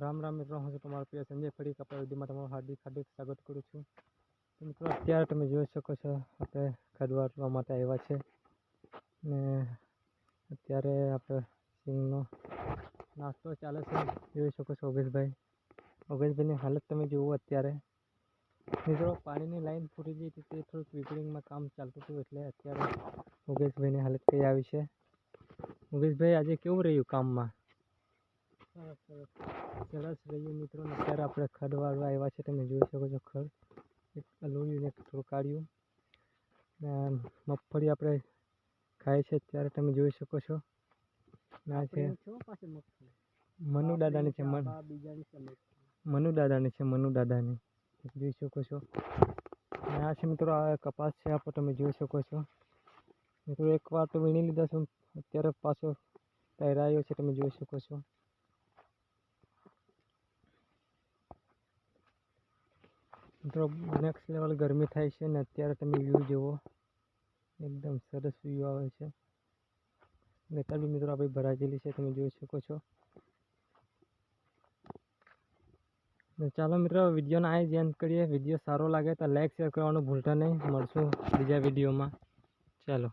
રામ રામ મિત્રો, હું છું તમારો પ્રિય સંજય ફરી કપડા વિધિમાં તમારું હાર્દિક હાર્દિક સ્વાગત કરું છું. તો મિત્રો, અત્યારે તમે જોઈ શકો છો, આપણે ખડવાડવા માટે આવ્યા છે. ને અત્યારે આપણે સિંગનો નાસ્તો ચાલે છે. જોઈ શકો છો ઓગેશભાઈ. ઓગેશભાઈની હાલત તમે જુઓ અત્યારે. મિત્રો, પાણીની લાઈન ફૂટી ગઈ હતી, તે થોડુંક રિપેરિંગમાં કામ ચાલતું હતું એટલે અત્યારે ઓગેશભાઈની હાલત કઈ આવી છે. ઓગેશભાઈ, આજે કેવું રહ્યું કામમાં? સરસ રહીએ રહ્યું મિત્રો. અત્યારે આપણે ખડ વાળવા આવ્યા છે. તમે જોઈ શકો છો ખડ. એક લોયું ને થોડું કાઢ્યું ને મગફળી આપણે ખાય છે. અત્યારે તમે જોઈ શકો છો. ના છે. મનુ દાદાની છે મન. મનુ દાદાની છે મનુ દાદાની. જોઈ શકો છો. આ છે મિત્રો આ કપાસ છે. આપણે તમે જોઈ શકો છો. મિત્રો એક વાર તો વીણી લીધા છો. અત્યારે પાછો તૈરાયો છે. તમે જોઈ શકો છો. મિત્રો નેક્સ્ટ લેવલ ગરમી થાય છે ને અત્યારે તમે વ્યૂ જુઓ. એકદમ સરસ વ્યૂ આવે છે. નેતા બી મિત્રો આપણી ભરાજેલી છે, તમે જોઈ શકો છો. ચાલો મિત્રો, વિડીયોને આ જ એન્ડ કરીએ. વીડિયો સારો લાગે તો લાઈક શેર કરવાનું ભૂલતા નહીં. મળશું બીજા વિડીયોમાં. ચાલો.